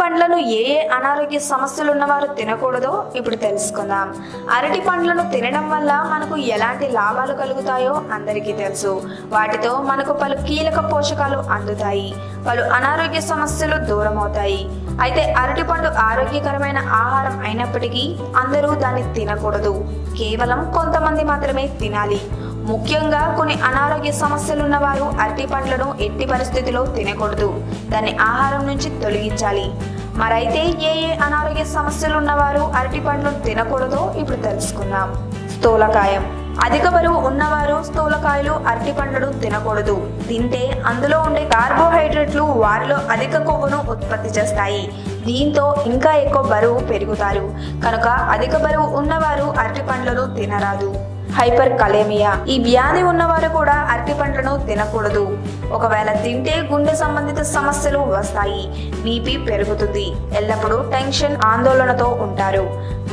పండ్లను ఏ ఏ అనారోగ్య సమస్యలు ఉన్నవారు తినకూడదో ఇప్పుడు తెలుసుకుందాం. అరటి పండ్లను తినడం వల్ల మనకు ఎలాంటి లాభాలు కలుగుతాయో అందరికీ తెలుసు. వాటితో మనకు పలు కీలక పోషకాలు అందుతాయి. పలు అనారోగ్య సమస్యలు దూరం అవుతాయి అయితే అరటిపండు ఆరోగ్యకరమైన ఆహారం అయినప్పటికీ అందరూ దాన్ని తినకూడదు. కేవలం కొంతమంది మాత్రమే తినాలి. ముఖ్యంగా కొన్ని అనారోగ్య సమస్యలు ఉన్నవారు అరటి పండ్లను ఎట్టి పరిస్థితిలో తినకూడదు. దాన్ని ఆహారం నుంచి తొలగించాలి. మరైతే ఏ ఏ అనారోగ్య సమస్యలు ఉన్నవారు అరటి పండ్లు తినకూడదో ఇప్పుడు తెలుసుకుందాం. స్థూలకాయం. అధిక బరువు ఉన్నవారు స్థూలకాయలు అరటి పండ్లను తినకూడదు. తింటే అందులో ఉండే కార్బోహైడ్రేట్లు వారిలో అధిక కొవ్వును ఉత్పత్తి చేస్తాయి. దీంతో ఇంకా ఎక్కువ బరువు పెరుగుతారు. కనుక అధిక బరువు ఉన్నవారు అరటి పండ్లను తినరాదు. హైపర్ కలేమియా ఈ వ్యాధి ఉన్నవారు కూడా అరటి పండ్లను తినకూడదు. ఒకవేళ తింటే గుండె సంబంధిత సమస్యలు వస్తాయి. బీపీ పెరుగుతుంది. ఎల్లప్పుడూ టెన్షన్ ఆందోళనతో ఉంటారు.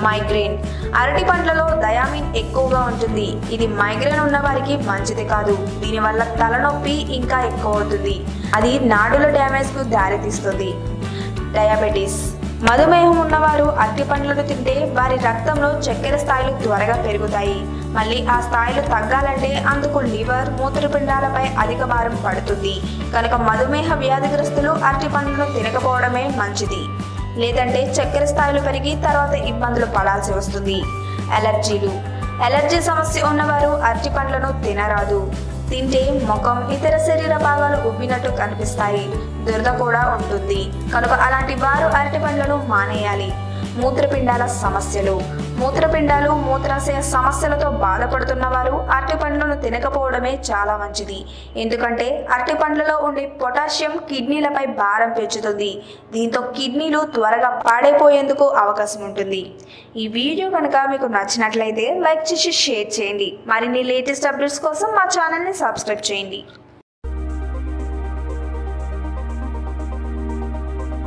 మైగ్రేన్. అరటి పండ్లలో దయామిన్ ఎక్కువగా ఉంటుంది. ఇది మైగ్రేన్ ఉన్న వారికి మంచిది కాదు. దీనివల్ల తలనొప్పి ఇంకా ఎక్కువ అవుతుంది. అది నాడుల డ్యామేజ్కు దారితీస్తుంది. డయాబెటీస్. మధుమేహం ఉన్నవారు అట్టి పండ్లను తింటే వారి రక్తంలో చక్కెర స్థాయిలు త్వరగా పెరుగుతాయి. మళ్ళీ ఆ స్థాయిలు తగ్గాలంటే అందుకు లివర్ మూత్రపిండాలపై అధిక భారం పడుతుంది. కనుక మధుమేహ వ్యాధిగ్రస్తులు అరటి పండ్లను తినకపోవడమే మంచిది. లేదంటే చక్కెర స్థాయిలు పెరిగి తర్వాత ఇబ్బందులు పడాల్సి వస్తుంది. ఎలర్జీలు ఎలర్జీ సమస్య ఉన్నవారు అరటి పండ్లను తినరాదు. తింటే ముఖం ఇతర శరీర భాగాలు ఉబ్బినట్టు కనిపిస్తాయి. దురద కూడా ఉంటుంది. కనుక అలాంటి వారు అరటి పండ్లను మానేయాలి. మూత్రపిండాల సమస్యలు. మూత్రపిండాలు మూత్రాశయ సమస్యలతో బాధపడుతున్న వారు అరటి పండ్లను తినకపోవడమే చాలా మంచిది. ఎందుకంటే అరటి పండ్లలో ఉండే పొటాషియం కిడ్నీలపై భారం పెంచుతుంది. దీంతో కిడ్నీలు త్వరగా పాడైపోయేందుకు అవకాశం ఉంటుంది. ఈ వీడియో కనుక మీకు నచ్చినట్లయితే లైక్ చేసి షేర్ చేయండి. మరిన్ని లేటెస్ట్ అప్డేట్స్ కోసం మా ఛానల్ని సబ్స్క్రైబ్ చేయండి.